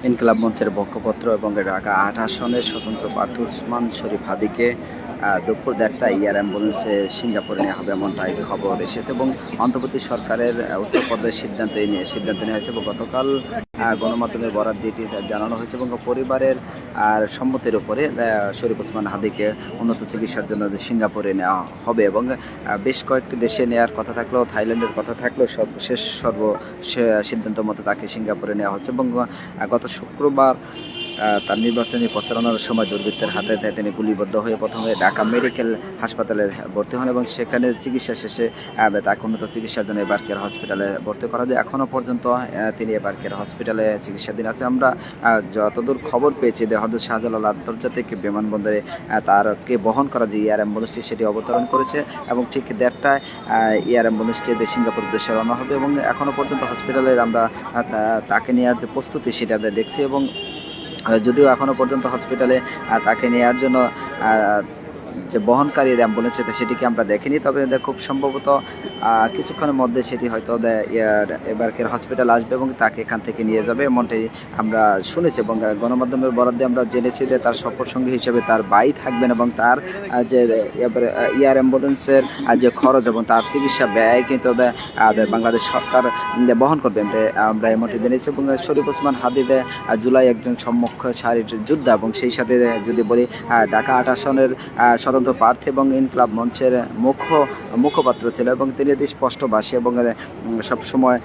ইনকলাব মঞ্চের বক্ষপত্র এবং ঢাকা আট আসনের স্বতন্ত্র প্রার্থী উসমান শরীফ হাদিকে দুপুর দেড়টা এয়ার অ্যাম্বুলেন্সে সিঙ্গাপুরে নেওয়া হবে এমনটাই খবর এসেছে এবং অন্তর্বর্তী সরকারের উত্তরপ্রদেশ সিদ্ধান্ত নিয়ে সিদ্ধান্ত নেওয়া হয়েছে এবং গতকাল গণমাধ্যমের বরাদ দিয়ে জানানো হয়েছে এবং পরিবারের আর সম্মতির উপরে শরীফ ওসমান হাদিকে উন্নত চিকিৎসার জন্য সিঙ্গাপুরে নেওয়া হবে এবং বেশ কয়েকটি দেশে নেওয়ার কথা থাকলেও, থাইল্যান্ডের কথা থাকলেও সর্বশেষ সর্ব সিদ্ধান্ত মতো তাকে সিঙ্গাপুরে নেওয়া হচ্ছে এবং গত শুক্রবার তার নির্বাচনী প্রচারণার সময় দুর্বৃত্তের হাতে তিনি গুলিবদ্ধ হয়ে প্রথমে ঢাকা মেডিকেল হাসপাতালে ভর্তি হন এবং সেখানে চিকিৎসা শেষে তাকে উন্নত চিকিৎসার জন্য এবারকের হসপিটালে ভর্তি করা যায়। এখনও পর্যন্ত তিনি এবারকের হসপিটালে চিকিৎসাধীন আছে আমরা যতদূর খবর পেয়েছি যে হজরত শাহজালাল আন্তর্জাতিক বিমানবন্দরে তারকে বহন করা যে এয়ার অ্যাম্বুলেন্সটি সেটি অবতরণ করেছে এবং ঠিক দেড়টায় আহ, এয়ার অ্যাম্বুলেন্সটি সিঙ্গাপুর উদ্দেশ্যে রওনা হবে এবং এখনও পর্যন্ত হসপিটালের আমরা তাকে নেওয়ার যে প্রস্তুতি সেটা দেখছি এবং যদিও এখনও পর্যন্ত হসপিটালে তাকে নেওয়ার জন্য যে বহনকারী অ্যাম্বুলেন্স সেটা সেটিকে আমরা দেখিনি। তবে খুব সম্ভবত কিছুক্ষণের মধ্যে সেটি হয়তো ইয়ার এবারকের হসপিটাল আসবে এবং তাকে এখান থেকে নিয়ে যাবে। এমনটাই আমরা শুনেছি এবং গণমাধ্যমের বরাদ্দে আমরা জেনেছি যে তার সফর সঙ্গী হিসেবে তার বাই থাকবেন এবং তার যে এয়ার অ্যাম্বুলেন্সের যে খরচ এবং তার চিকিৎসা ব্যয় কিন্তু বাংলাদেশ সরকার বহন করবেন দে- আমরা এমনটি জেনেছি এবং শরীফ ওসমান হাদিদে জুলাই একজন সম্মুখ সারির যোদ্ধা এবং সেই সাথে যদি বলি ঢাকা আট আসনের স্বতন্ত্র প্রার্থী এবং ইনকলাব মঞ্চের মুখ্য মুখপাত্র ছিল এবং তিনি অতি স্পষ্টভাষী এবং সবসময়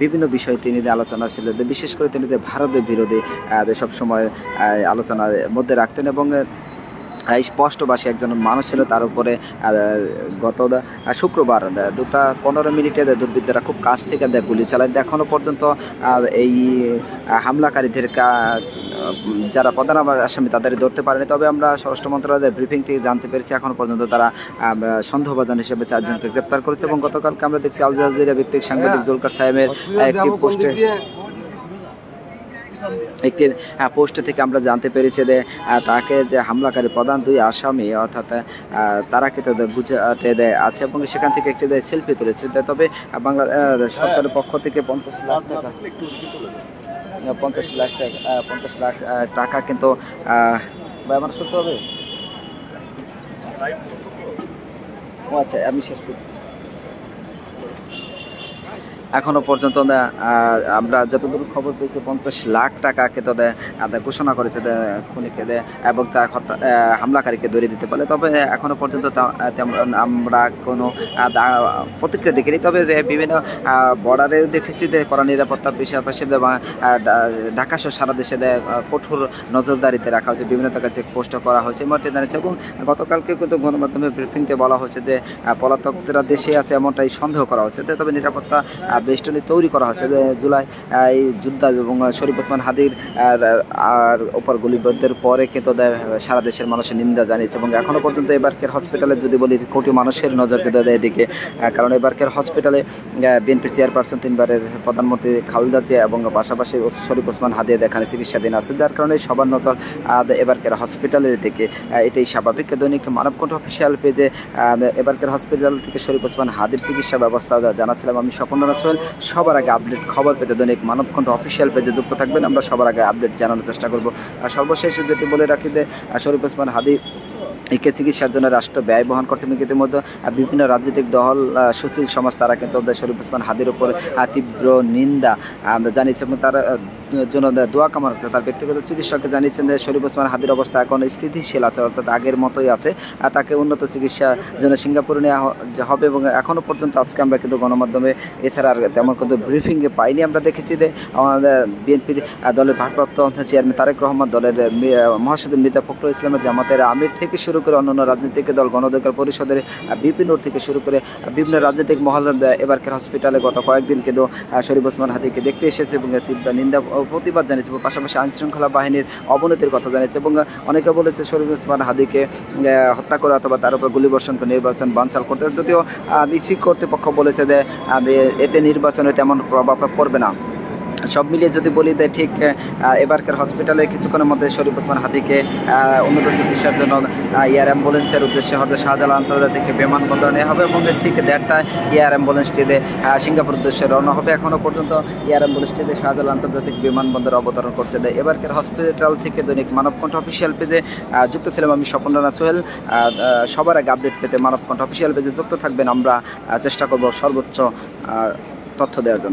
বিভিন্ন বিষয়ে তিনি আলোচনা ছিল বিশেষ করে তিনি ভারতের বিরোধী সবসময় আলোচনার মধ্যে রাখতেন এবং স্পষ্টভাষী একজন মানুষ ছিল তার উপরে গত শুক্রবার দুটা পনেরো মিনিটে দুর্বৃত্তরা খুব কাছ থেকে গুলি চালায়। এখনও পর্যন্ত এই হামলাকারীদের যারা প্রধান আসামি তাদের ধরতে পারেনি। তবে আমরা স্বরাষ্ট্র মন্ত্রণালয়ের ব্রিফিং থেকে জানতে পেরেছি এখনও পর্যন্ত তারা সন্দেহভাজন হিসেবে চারজনকে গ্রেপ্তার করেছে এবং গতকালকে আমরা দেখছি আল জাজিরা ভিত্তিক সাংবাদিক জুলকার সাহেবের একটি পোস্টে একটি পোস্ট থেকে আমরা জানতে পেরেছি যে তাকে যে হামলাকারী প্রধান দুই আসামি, অর্থাৎ তারা কিন্তু গুজরাটে দেয় আছে এবং সেখান থেকে একটি সেলফি তুলেছে। তবে বাংলা সরকারের পক্ষ থেকে পঞ্চাশ লাখ টাকা পঞ্চাশ লাখ টাকা পঞ্চাশ লাখ টাকা কিন্তু আমার শুনতে হবে? ও আচ্ছা আমি শেষ করি এখনও পর্যন্ত আমরা যতদূর খবর পেয়েছি, পঞ্চাশ লাখ টাকা কিন্তু দে- ঘোষণা করেছে খুনিকে এবং তা হামলাকারীকে ধরে দিতে পারে তবে এখনও পর্যন্ত আমরা কোনো প্রতিক্রিয়া দেখিনি। তবে বিভিন্ন বর্ডারে দেখেছি যে কড়া নিরাপত্তা পাশাপাশি ডা- ঢাকা সহ সারা দেশে কঠোর নজরদারিতে রাখা হয়েছে, বিভিন্ন জায়গায় চেকপোস্ট করা হয়েছে এমনটি জানিয়েছে। এবং গতকালকে কিন্তু গণমাধ্যমে ব্রিফিংতে বলা হয়েছে যে পলাতকরা দেশে আছে, এমনটাই সন্দেহ করা হচ্ছে। তবে নিরাপত্তা বেষ্টনী তৈরি করা হচ্ছে যে জুলাই যুদ্ধা এবং শরীফ ওসমান হাদির আর ওপর গুলিবদ্ধের পরে কিন্তু সারা দেশের মানুষের নিন্দা জানিয়েছে এবং এখনও পর্যন্ত এবারকের হসপিটালে যদি বলি, কোটি মানুষের নজর কিন্তু দেয় এদিকে। কারণ এবারকের হসপিটালে বিএনপি চেয়ারপারসন তিনবারের প্রধানমন্ত্রী খালেদা জিয়া এবং পাশাপাশি শরীফ ওসমান হাদিয়া এখানে চিকিৎসাধীন আছে। যার কারণে সবার নজর এবারকের হসপিটালের দিকে। এটাই স্বাভাবিক। দৈনিক মানবকণ্ঠ অফিসিয়াল পেজে এবারকের হসপিটাল থেকে শরীফ ওসমান হাদির চিকিৎসা ব্যবস্থা জানাচ্ছিলাম আমি স্বপন রাসেল সবার আগে আপডেট খবর পেতে দৈনিক মানবকণ্ঠ অফিসিয়াল পেজে যুক্ত থাকবেন। আমরা সবার আগে আপডেট জানানোর চেষ্টা করব। আর সর্বশেষ যেটি বলে রাখি যে শরীফ ওসমান হাদি একে চিকিৎসার জন্য রাষ্ট্র ব্যয় বহন করছে। এবং ইতিমধ্যে বিভিন্ন রাজনৈতিক দল সুশীল সমাজ, তারা কিন্তু শরীফ ওসমান হাদির উপর তীব্র নিন্দা, আমরা জানিয়েছি এবং তার জন্য দোয়া কামনা করছে। তার ব্যক্তিগত চিকিৎসককে জানিয়েছেন যে শরীফ ওসমান হাদির অবস্থা এখন স্থিতিশীল আছে, অর্থাৎ আগের মতোই আছে। আর তাকে উন্নত চিকিৎসার জন্য সিঙ্গাপুরে নেওয়া হবে এবং এখনও পর্যন্ত আজকে আমরা কিন্তু গণমাধ্যমে এছাড়া আর তেমন কিন্তু ব্রিফিংয়ে পাইনি। আমরা দেখেছি যে আমাদের বিএনপির দলের ভারপ্রাপ্ত চেয়ারম্যান তারেক রহমান, দলের মহাসচিব মির্জা ফখরুল ইসলামের জামাতের আমির থেকে শুরু করে অন্যান্য রাজনৈতিক দল গণঅধিকার পরিষদের বিপিন থেকে শুরু করে বিভিন্ন রাজনৈতিক মহল এবারকার হসপিটালে গত কয়েকদিন কিন্তু শরীফ ওসমান হাদিকে দেখতে এসেছে এবং তীব্র নিন্দা প্রতিবাদ জানিয়েছে এবং পাশাপাশি আইন শৃঙ্খলা বাহিনীর অবনতির কথা জানিয়েছে এবং অনেকে বলেছে শরীফ ওসমান হাদিকে হত্যা করে অথবা তার উপর গুলিবর্ষণ করে নির্বাচন বানচাল করতে, যদিও ইসি কর্তৃপক্ষ বলেছে যে এতে নির্বাচনে তেমন প্রভাব পড়বে না। সব মিলিয়ে যদি বলি যে ঠিক এবারকার হসপিটালে কিছুক্ষণের মধ্যে শরীফ ওসমান আহ, উন্নত চিকিৎসার জন্য আহ, এয়ার অ্যাম্বুলেন্সের উদ্দেশ্যে হয়তো শাহজালাল আন্তর্জাতিক বিমানবন্দর নেওয়া হবে এবং ঠিক দেড়টায় এয়ার অ্যাম্বুলেন্সটিতে সিঙ্গাপুর উদ্দেশ্যে রওনা হবে। এখনও পর্যন্ত এয়ার অ্যাম্বুলেন্সটিতে শাহজালাল আন্তর্জাতিক বিমানবন্দর অবতরণ করছে। এবারকার হসপিটাল থেকে দৈনিক মানবকণ্ঠ অফিসিয়াল পেজে যুক্ত ছিলাম আমি স্বপন সোহেল। সবার আগে আপডেট পেতে মানবকণ্ঠ অফিসিয়াল পেজে যুক্ত থাকবেন। আমরা চেষ্টা করব সর্বোচ্চ তথ্য দেওয়ার জন্য।